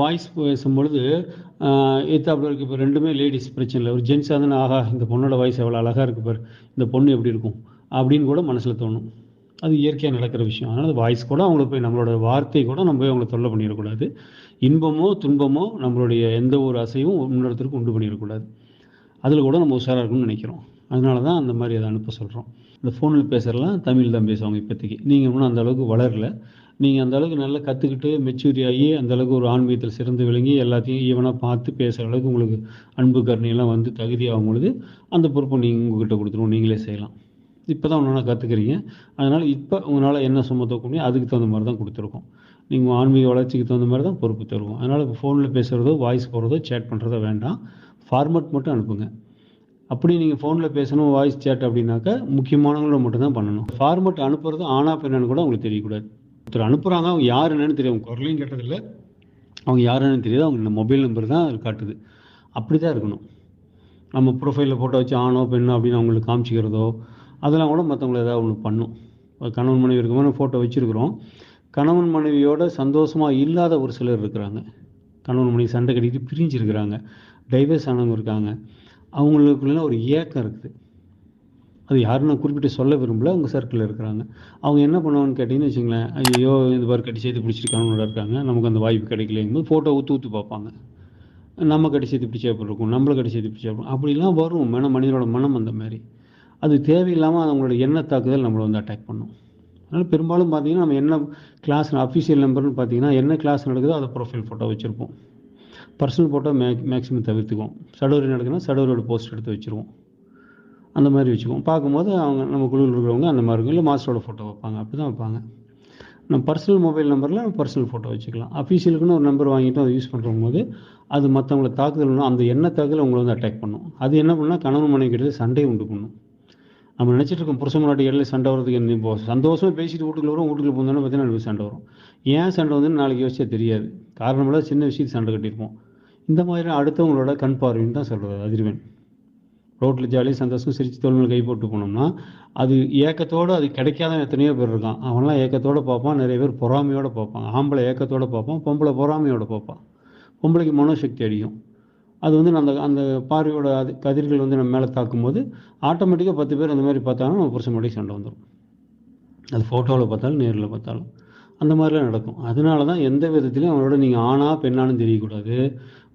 Voice பேசும்பொழுது ஏத்தாப்புல இருக்கு இப்போ ரெண்டுமே லேடிஸ் பிரச்சனை இல்லை. ஒரு ஜென்ஸாக இருந்தால் ஆஹா இந்த பொண்ணோட வாய்ஸ் எவ்வளோ அழகாக இருக்கு பாரு. இந்த பொண்ணு எப்படி இருக்கும்? அப்படின்னு கூட மனசில் தோணும். அது இயற்கையாக நடக்கிற விஷயம். அதனால் வாய்ஸ் கூட அவங்கள போய் நம்மளோட வார்த்தை கூட நம்ம போய் அவங்கள தொல்லை பண்ணிடக்கூடாது. இன்பமோ துன்பமோ நம்மளுடைய எந்த ஒரு அசையும் இன்னொருத்தருக்கு உண்டு பண்ணிடக்கூடாது. அதில் கூட நம்ம உஷாராக இருக்கணும்னு நினைக்கிறோம். அதனால தான் அந்த மாதிரி அதை அனுப்ப சொல்கிறோம் இந்த ஃபோனில் பேசுகிறலாம் தமிழ் தான் பேசுவாங்க இப்போதைக்கு. நீங்கள் இன்னும் அந்த அளவுக்கு வளரல. நீங்கள் அந்த அளவுக்கு நல்லா கற்றுக்கிட்டு மெச்சூரி ஆகி அந்த அளவுக்கு ஒரு ஆன்மீகத்தில் சிறந்து விளங்கி எல்லாத்தையும் ஈவனாக பார்த்து பேசுகிற அளவுக்கு உங்களுக்கு அன்பு கருணையெல்லாம் வந்து தகுதியாகும் பொழுது அந்த பொறுப்பை நீங்கள் உங்ககிட்ட கொடுத்துருவோம். நீங்களே செய்யலாம். இப்போ தான் ஒன்றா கற்றுக்குறீங்க அதனால் இப்போ உங்களால் என்ன சுமத்த முடியும் அதுக்கு தகுந்த மாதிரி தான் கொடுத்துருக்கோம். நீங்கள் ஆன்மீக வளர்ச்சிக்கு தகுந்த மாதிரி தான் பொறுப்பு தருவோம். அதனால் இப்போ ஃபோனில் பேசுகிறதோ வாய்ஸ் போடுறதோ சேட் பண்ணுறதோ வேண்டாம். ஃபார்மட் மட்டும் அனுப்புங்க. அப்படி நீங்கள் ஃபோனில் பேசணும் வாய்ஸ் சேட் அப்படின்னாக்கா முக்கியமானவங்கள மட்டும் தான் பண்ணணும். ஃபார்மட் அனுப்புறது ஆனா பெண்ணு கூட உங்களுக்கு தெரியக்கூடாது. ஒருத்தர் அனுப்புகிறாங்க அவங்க யார் என்னன்னு தெரியும் அவங்க குரலையும் கேட்டதில்லை. அவங்க யார் என்னன்னு தெரியாது. அவங்க மொபைல் நம்பர் தான் காட்டுது. அப்படி தான் இருக்கணும். நம்ம ப்ரொஃபைலில் ஃபோட்டோ வச்சு ஆணோ பெண்ணோ அப்படின்னு அவங்களுக்கு காமிச்சிக்கிறதோ அதெல்லாம் கூட மற்றவங்கள ஏதாவது ஒன்று பண்ணும். கணவன் மனைவி இருக்கும்போது ஃபோட்டோ வச்சுருக்குறோம். கணவன் மனைவியோட சந்தோஷமாக இல்லாத ஒரு சிலர் இருக்கிறாங்க. கணவன் மனைவி சண்டை கட்டிக்கிட்டு பிரிஞ்சிருக்கிறாங்க. டைவர்ஸ் ஆனவங்க இருக்காங்க. அவங்களுக்குள்ள ஒரு ஏக்கம் இருக்குது. அது யாருன்னு நான் குறிப்பிட்டு சொல்ல விரும்பல. அவங்க சர்க்கிளில் இருக்கிறாங்க. அவங்க என்ன பண்ணுவாங்கன்னு கேட்டிங்கன்னு வச்சுங்களேன் ஐயோ இந்த மாதிரி கட்டி சேர்த்து பிடிச்சிருக்காங்க இருக்காங்க. நமக்கு அந்த வாய்ப்பு கிடைக்கலங்கும்போது ஃபோட்டோ ஊற்று ஊற்று பார்ப்பாங்க. நம்ம கட்டி சேர்த்து பிடிச்சா எப்படி இருக்கும்? நம்மளை கட்டி சேர்த்து பிடிச்சா இருக்கும்? அப்படிலாம் வரும். மன மனிதனோட மனம் அந்த மாதிரி. அது தேவையில்லாமல் அவங்களோட எண்ண தாக்குதல் நம்மளை வந்து அட்டாக் பண்ணும். அதனால் பெரும்பாலும் பார்த்தீங்கன்னா நம்ம என்ன கிளாஸ் அஃபிஷியல் நம்பர்னு பார்த்தீங்கன்னா என்ன கிளாஸ் நடக்குதோ அதை ப்ரொஃபைல் ஃபோட்டோ வச்சுருப்போம். பர்சனல் ஃபோட்டோ மே மேக்ஸிமம் தவிர்த்துக்குவோம். சடோரி நடக்குதுன்னா சடோரியோட போஸ்ட் எடுத்து வச்சுருவோம். அந்த மாதிரி வச்சுக்குவோம். பார்க்கும்போது அவங்க நம்ம குழுவில் இருக்கிறவங்க அந்த மாதிரி இருக்கும். இல்லை மாஸ்டரோட ஃபோட்டோ வைப்பாங்க. அப்படி தான் வைப்பாங்க. நம்ம பர்சனல் மொபைல் நம்பரில் நம்ம பர்சனல் ஃபோட்டோ வச்சுக்கலாம். அஃபீஷியலுக்குன்னு ஒரு நம்பர் வாங்கிட்டு அதை யூஸ் பண்ணுற போது அது மற்றவங்களை தாக்குதல்னா அந்த என்ன தாக்குதல் உங்களை வந்து அட்டாக் பண்ணும். அது என்ன பண்ணால் கணவன் மனைவி கிட்ட சண்டையை உண்டு பண்ணும். நம்ம நினச்சிட்டு இருக்கோம் புருஷ முன்னாடி இடையில சண்டை வரதுக்கு என்ன இப்போ சந்தோஷமாக பேசிட்டு வீட்டுக்குள்ள வரும் வீட்டுக்குள்ள போனோன்னு பார்த்தீங்கன்னா நமக்கு சண்டை வரும். ஏன் சண்டை வந்துன்னு நாளைக்கு யோசிச்சா தெரியாது. காரணமெல்லாம் சின்ன விஷயத்துக்கு சண்டை கட்டியிருப்போம். இந்த மாதிரி அடுத்தவங்களோட கண் பார்வைன்னு தான் சொல்கிறது அதிர்வெண். ரோட்டில் ஜாலியாக சந்தோஷம் சிரிச்சு தோல்மையில் கை போட்டு போனோம்னா அது ஏக்கத்தோடு அது கிடைக்காத எத்தனையோ பேர் இருக்கான். அவன்லாம் ஏக்கத்தோடு பார்ப்பான் நிறைய பேர் பொறாமையோடு பார்ப்பான் ஆம்பளை ஏக்கத்தோடு பார்ப்பான் பொம்பளை பொறாமையோடு பார்ப்பான். பொம்பளைக்கு மனோசக்தி அடிக்கும் அது வந்து அந்த அந்த பார்வையோட அது கதிர்கள் வந்து நம்ம மேலே தாக்கும்போது ஆட்டோமேட்டிக்காக பத்து பேர் அந்த மாதிரி பார்த்தாலும் நம்ம புருஷன் மட்டும் சண்டை வந்துடும் அது ஃபோட்டோவில் பார்த்தாலும் நேரில் பார்த்தாலும் அந்த மாதிரிலாம் நடக்கும். அதனால தான் எந்த விதத்துலையும் அவனோட நீங்கள் ஆணா பெண்ணானு தெரியக்கூடாது.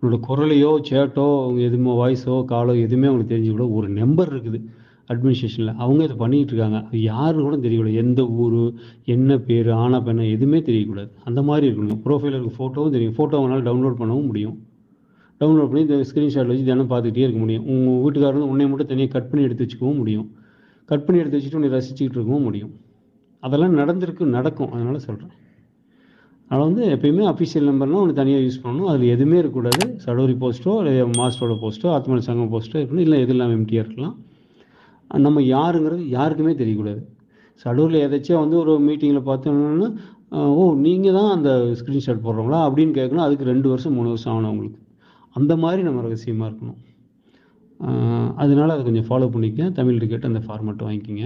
உன்னோட குரலையோ சேட்டோ எதுவுமே வாய்ஸோ காலோ எதுவுமே அவங்களுக்கு தெரிஞ்சுக்கூடாது ஒரு நம்பர் இருக்குது அட்மினிஸ்ட்ரேஷனில் அவங்க இதை பண்ணிகிட்டு இருக்காங்க. அது யாருன்னு கூட தெரியக்கூடாது. எந்த ஊர் என்ன பேர் ஆனா பெண்ணா எதுவுமே தெரியக்கூடாது. அந்த மாதிரி இருக்கணும். ப்ரொஃபைல இருக்க ஃபோட்டோவும் தெரியும். ஃபோட்டோ அவங்களால டவுன்லோட் பண்ணவும் முடியும். டவுன்லோட் பண்ணி இந்த ஸ்க்ரீன்ஷாட் வச்சு தினம் பார்த்துக்கிட்டே இருக்க முடியும். உங்கள் வீட்டுக்காரங்க உன்னை மட்டும் தனியாக கட் பண்ணி எடுத்து வச்சுக்கவும் முடியும். கட் பண்ணி எடுத்து வச்சுட்டு உன்னை ரசிச்சுக்கிட்டு இருக்கவும் முடியும். அதெல்லாம் நடந்திருக்கு நடக்கும். அதனால் சொல்கிறேன் அதனால் வந்து எப்பயுமே அஃபிஷியல் நம்பர்னால் ஒன்று தனியாக யூஸ் பண்ணணும். அதில் எதுவுமே இருக்கக்கூடாது. சடோரி போஸ்ட்டோ இல்லை மாஸ்டரோட போஸ்ட்டோ ஆத்மன சங்கம் போஸ்ட்டோ இருக்கணும் இல்லை எது இல்லாமல் எம்டியாக இருக்கலாம். நம்ம யாருங்கிறது யாருக்குமே தெரியக்கூடாது. சடூரில் எதாச்சும் வந்து ஒரு மீட்டிங்கில் பார்த்தோம்னா ஓ நீங்கள் தான் அந்த ஸ்க்ரீன்ஷாட் போடுறவங்களா அப்படின்னு கேட்கணும். அதுக்கு ரெண்டு வருஷம் மூணு வருஷம் ஆகணும் அவங்களுக்கு. அந்த மாதிரி நம்ம ரகசியமாக இருக்கணும். அதனால் அதை கொஞ்சம் ஃபாலோ பண்ணிக்க தமிழ் டிக்கெட் அந்த ஃபார்மேட் வாங்கிக்கிங்க.